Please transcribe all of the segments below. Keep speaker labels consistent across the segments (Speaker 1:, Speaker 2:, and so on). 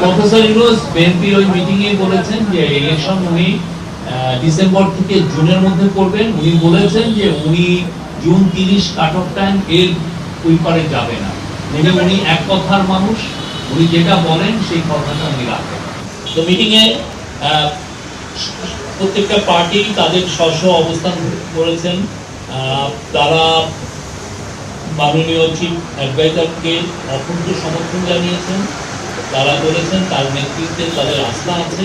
Speaker 1: Professor ওই বলেছেন যে ইলেকশন উনি ডিসেম্বর থেকে জুনের মধ্যে করবেন। উনি বলেছেন যে উনি জুন তিরিশ কাট অফ টাইম এর যাবে না। মানে উনি এক কথার মানুষ। উনি যেটা বলেন, সেই কথাটা উনি রাখেন। তো প্রত্যেকটা পার্টি তাদের স্ব স্ব অবস্থান করেছেন। তারা মাননীয় চিফ অ্যাডভাইজারকে সমর্থন জানিয়েছেন। তারা বলেছেন তার নেতৃত্বে তাদের আস্থা আছে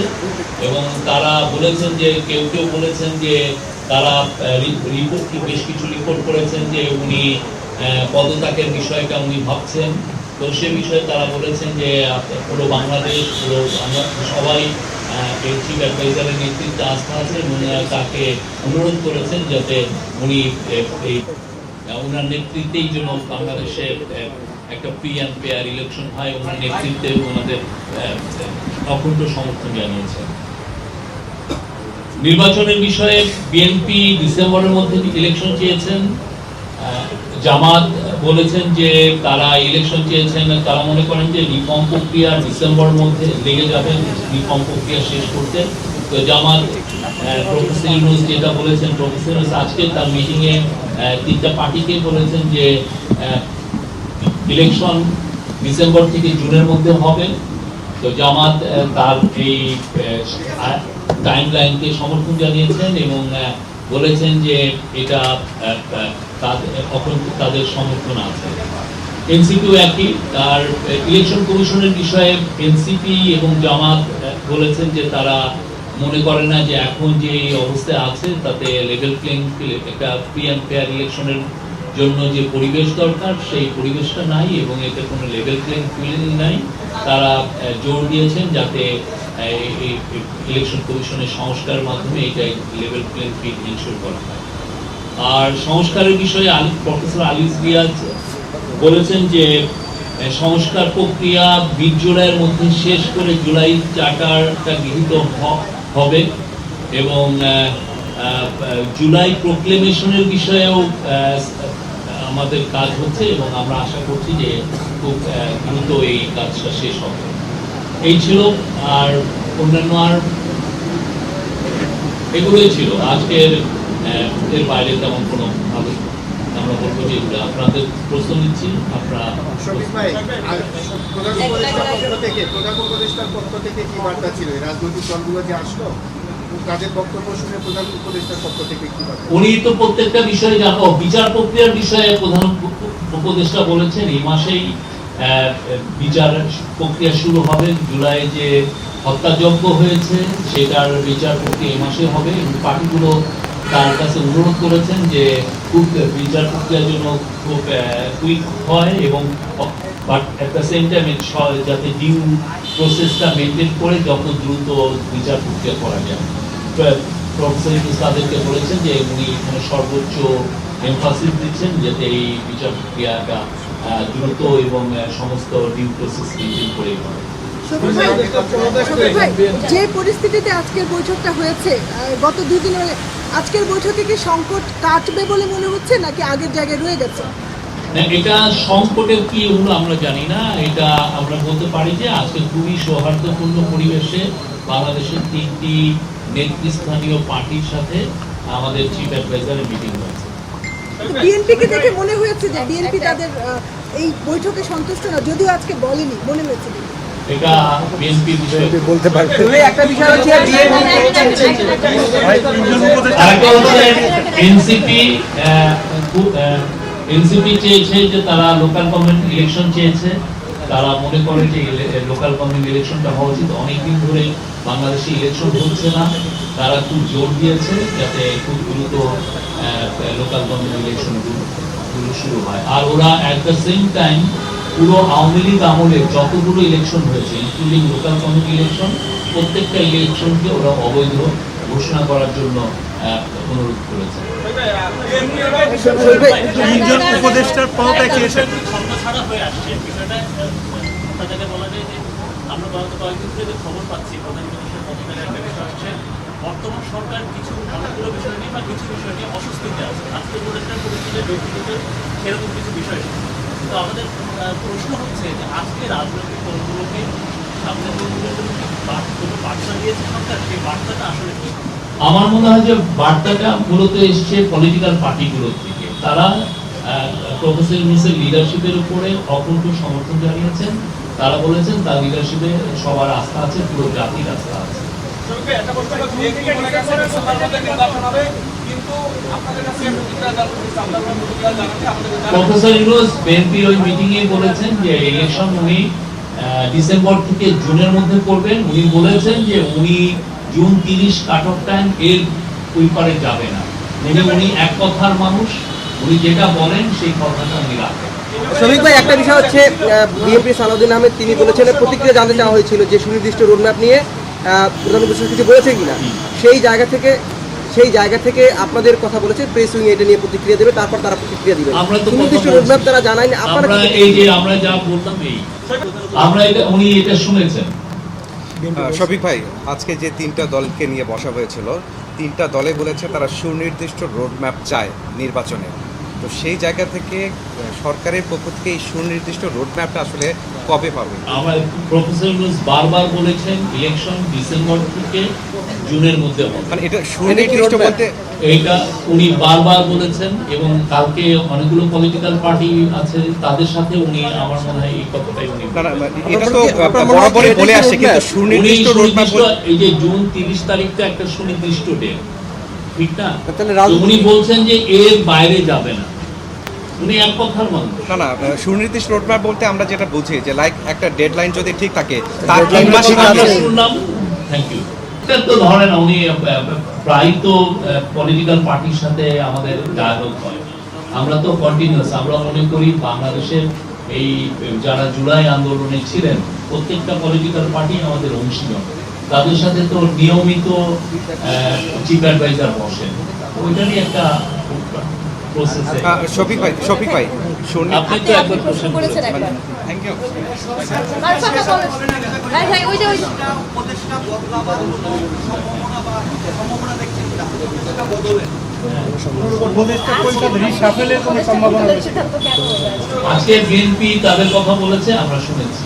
Speaker 1: এবং তারা বলেছেন যে কেউ কেউ বলেছেন যে তারা রিপোর্ট বেশ কিছু রিপোর্ট করেছেন যে উনি পদত্যাগের বিষয়টা উনি ভাবছেন। তো সে বিষয়ে তারা বলেছেন যে পুরো বাংলাদেশ, পুরো সবাই চিফ অ্যাডভাইজারের নেতৃত্বে আস্থা আছে তাকে অনুরোধ করেছেন যাতে উনি এই ওনার নেতৃত্বেই যেন বাংলাদেশে একটা ফ্রি অ্যান্ড ফেয়ার ইলেকশন হয়, ওনার নেতৃত্বে ওনাদের অখণ্ড সমর্থন জানিয়েছেন নির্বাচনের বিষয়ে বিএনপি ডিসেম্বরের মধ্যে ইলেকশন চেয়েছেন। জামাত বলেছেন যে তারা ইলেকশন চেয়েছেন, তারা মনে করেন যে রিফর্ম প্রক্রিয়া ডিসেম্বর মধ্যে লেগে যাবে রিফর্ম প্রক্রিয়া শেষ করতে। তো জামাত প্রফেসর ইউনুস যেটা বলেছেন প্রফেসর আজকে তার মিটিংয়ে তিনটা পার্টিকে বলেছেন যে ইলেকশন ডিসেম্বর থেকে জুনের মধ্যে হবে। তো জামাত তার এই টাইম লাইনকে সমর্থন জানিয়েছেন এবং বলেছেন যে এটা আহ, তাদের সমর্থন আছে। এনসিপিও একই আর ইলেকশন কমিশনের বিষয়ে এনসিপি এবং জামাত বলেছেন যে তারা মনে করে না যে এখন যে এই অবস্থায় আছে, তাতে লেভেল প্লেইং ফিল্ড একটা ফ্রি অ্যান্ড ফেয়ার ইলেকশনের জন্য যে পরিবেশ দরকার, সেই পরিবেশটা নাই এবং এতে কোনো লেভেল প্লেইং ফিল্ড নাই। তারা জোর দিয়েছেন যাতে এই- ইলেকশন কমিশনের সংস্কারের মাধ্যমে এটা লেভেল প্লেইং ফিল্ড ইনশোর করা হয়। আর সংস্কারের বিষয়ে আলি প্রফেসর আলিস রিয়াজ বলেছেন যে সংস্কার প্রক্রিয়া বিশ মধ্যে শেষ করে জুলাই চার্টারটা গৃহীত হবে এবং জুলাই প্রোক্লেমেশনের বিষয়েও আমাদের কাজ হচ্ছে এবং আমরা আশা করছি যে খুব দ্রুত এই কাজটা শেষ হবে। এই ছিল আর অন্যান্য আর এগুলোই ছিল। আজকের এর বাইরে তেমন কোনো ভালো আমরা বলব যে আপনাদের প্রশ্ন নিচ্ছি আপনারা
Speaker 2: শফিক ভাই আর প্রধান উপদেষ্টার পক্ষ থেকে প্রধান উপদেষ্টার পক্ষ থেকে কি বার্তা ছিল? রাজনৈতিক দলগুলো যে আসলো তাদের বক্তব্য শুনে প্রধান উপদেষ্টার পক্ষ থেকে কি বার্তা
Speaker 1: উনি তো প্রত্যেকটা বিষয়ে জানো বিচার প্রক্রিয়ার বিষয়ে প্রধান উপদেষ্টা বলেছেন এই মাসেই আহ, বিচার প্রক্রিয়া শুরু হবে জুলাই যে হত্যাযজ্ঞ হয়েছে সেটার বিচার প্রক্রিয়া এই মাসে হবে এবং পার্টিগুলো তার কাছে অনুরোধ করেছেন যে খুব বিচার প্রক্রিয়ার জন্য খুব কুইক হয় এবং but at the same time যাতে ডিউ প্রসেসটা মেনটেন করে যত দ্রুত বিচার প্রক্রিয়া করা যায়। প্রফেসর ইউনুস তাদেরকে বলেছেন যে উনি এখানে সর্বোচ্চ এমফাসিস দিচ্ছেন যাতে এই বিচার প্রক্রিয়াটা দ্রুত এবং সমস্ত ডিউ প্রসেস মেনটেন করে হয়।
Speaker 3: যে পরিস্থিতিতে আজকের বৈঠকটা হয়েছে গত দুদিন আজকের বৈঠকে কি সংকট কাটবে বলে মনে হচ্ছে নাকি আগের জায়গায় রয়ে গেছে?
Speaker 1: না, এটা সংকটের কি হলো আমরা জানি না। এটা আমরা বলতে পারি যে আজকে খুবই সৌহার্দ্যপূর্ণ পরিবেশে বাংলাদেশের তিনটি নেতৃস্থানীয় পার্টির সাথে আমাদের চিফ অ্যাডভাইজারের মিটিং হয়েছে।
Speaker 3: বিএনপিকে দেখে মনে হয়েছে যে বিএনপি তাদের এই বৈঠকে সন্তুষ্ট না যদিও আজকে বলেনি মনে হয়েছে।
Speaker 1: এটা বিএনপি বিষয়ে।
Speaker 4: বলতে পারবে
Speaker 5: একটা বিষয় হচ্ছে
Speaker 1: এনসিপি এনসিপি চেয়েছে যে তারা লোকাল গভর্নমেন্ট ইলেকশন চেয়েছে। তারা মনে করে যে লোকাল গভর্নমেন্ট ইলেকশনটা হওয়া উচিত। অনেকদিন ধরে বাংলাদেশে ইলেকশন হচ্ছে না। তারা খুব জোর দিয়েছে যাতে খুব দ্রুত লোকাল গভর্নমেন্ট ইলেকশন শুরু হয়। আর ওরা অ্যাট দ্য সেম টাইম পুরো আওয়ামী লীগ আমলে যতগুলো ইলেকশন হয়েছে ইনক্লুডিং লোকাল গভর্নমেন্ট ইলেকশন প্রত্যেকটা ইলেকশনকে ওরা অবৈধ ঘোষণা করার জন্য অনুরোধ করেছে।
Speaker 4: তিনজন উপদেষ্টার পদত্যাগ এসে
Speaker 6: ছন্নছাড়া হয়ে আসছে। বিষয়টা বলা যায় যে আমরা গত কয়েকদিন যে খবর পাচ্ছি একটা বিষয় বর্তমান সরকার কিছু অনেকগুলো বিষয় নিয়ে বা কিছু বিষয় নিয়ে অস্বস্তিতে আছে। আজকে উপদেষ্টার পরিস্থিতিতে ব্যক্তিগত কিছু বিষয় নেই। তো আমাদের প্রশ্ন হচ্ছে যে আজকে রাজনৈতিক দলগুলোকে সামনের দিনগুলোর জন্য কি কোনো বার্তা দিয়েছে সরকার? সেই বার্তাটা আসলে কি?
Speaker 1: আমার মনে হয় যে বার্তাটা মূলত এসছে পলিটিক্যাল পার্টিগুলোর থেকে তারা প্রফেসর ইউনুসের লিডারশিপের উপরে অকুণ্ঠ সমর্থন জানিয়েছেন। তারা বলেছেন তার লিডারশিপে সবার আস্থা আছে, পুরো জাতির আস্থা আছে। প্রফেসর বিএনপির ওই মিটিং এ বলেছেন যে ইলেকশন উনি ডিসেম্বর থেকে জুনের মধ্যে করবেন। উনি বলেছেন যে উনি জুন তিরিশ কাট অফ টাইম এর ওই পারে যাবে না। উনি উনি এক কথার মানুষ উনি যেটা বলেন সেই কথাটা উনি রাখেন।
Speaker 5: শ্রমিক ভাই একটা বিষয় হচ্ছে বিএনপি সালাউদ্দিন আহমেদ তিনি বলেছেন প্রতিক্রিয়া জানতে চাওয়া হয়েছিল যে সুনির্দিষ্ট রোডম্যাপ নিয়ে প্রধান উপদেষ্টা কিছু বলেছেন কিনা? সেই জায়গা থেকে সেই জায়গা থেকে আপনাদের কথা বলেছে প্রেস উইং এটা নিয়ে প্রতিক্রিয়া দেবে তারপর তারা প্রতিক্রিয়া দিবে
Speaker 1: আমরা তো
Speaker 5: সুনির্দিষ্ট
Speaker 1: কথা
Speaker 5: রোডম্যাপ তারা জানায়নি আপনারা
Speaker 1: এই যে আমরা যা বললাম এই। আমরা এটা উনি এটা শুনেছেন।
Speaker 7: শফিক ভাই আজকে যে তিনটা দলকে নিয়ে বসা হয়েছিল তিনটা দলে বলেছে তারা সুনির্দিষ্ট রোডম্যাপ চায় নির্বাচনে। তো সেই জায়গা থেকে সরকারের পক্ষ থেকে এই সুনির্দিষ্ট রোডম্যাপটা আসলে কবে পাবে
Speaker 1: আমার প্রফেসর ইউনুস বারবার বলেছেন ইলেকশন ডিসেম্বর থেকে জুনের মধ্যে হবে।
Speaker 7: মানে এটা সুনির্দিষ্ট? বলতে
Speaker 1: এইটা উনি বারবার বলেছেন এবং কালকে অনেকগুলো পলিটিক্যাল পার্টি আছে তাদের সাথে উনি আমার মনে হয় এই কথাটাই উনি।
Speaker 7: এটা তো
Speaker 5: আপনার
Speaker 7: বরাবরই বলে
Speaker 5: কি
Speaker 7: আসছে কিন্তু সুনির্দিষ্ট রোডম্যাপ
Speaker 1: এই যে জুন তিরিশ তারিখটা একটা সুনির্দিষ্ট ডেট ঠিক না? তো উনি বলছেন যে এর বাইরে যাবে না উনি এক কথার মানুষ
Speaker 7: না। না সুনির্দিষ্ট রোডম্যাপ বলতে আমরা যেটা বুঝি যে লাইক একটা ডেডলাইন যদি ঠিক থাকে তার তিন মাস
Speaker 5: ঠিক
Speaker 1: শুনলাম থ্যাংক ইউ তো ধরেন উনি প্রায় তো পলিটিক্যাল পার্টির সাথে আমাদের ডায়ালগ হয়। আমরা তো কন্টিনিউয়াস আমরা মনে করি বাংলাদেশের এই যারা জুলাই আন্দোলনে ছিলেন প্রত্যেকটা পলিটিক্যাল পার্টি আমাদের অংশীদার। তাদের সাথে তো নিয়মিত চিফ অ্যাডভাইজার বসেন। ওইটারই একটা
Speaker 7: শফিক ভাই শফিক ভাই সুনি
Speaker 1: আপনি তো একবার প্রশ্ন
Speaker 8: করেছেন
Speaker 1: করেছেন।
Speaker 8: একবার।
Speaker 7: থ্যাংক ইউ
Speaker 8: আর ফাঁকা বলেন ভাই ভাই ওই যে ওই যে
Speaker 4: উপদেষ্টা পরিষদ রিসাফেলের কোনো সম্ভাবনা?
Speaker 1: আজকে বিএনপি তাদের কথা বলেছে আমরা শুনেছি।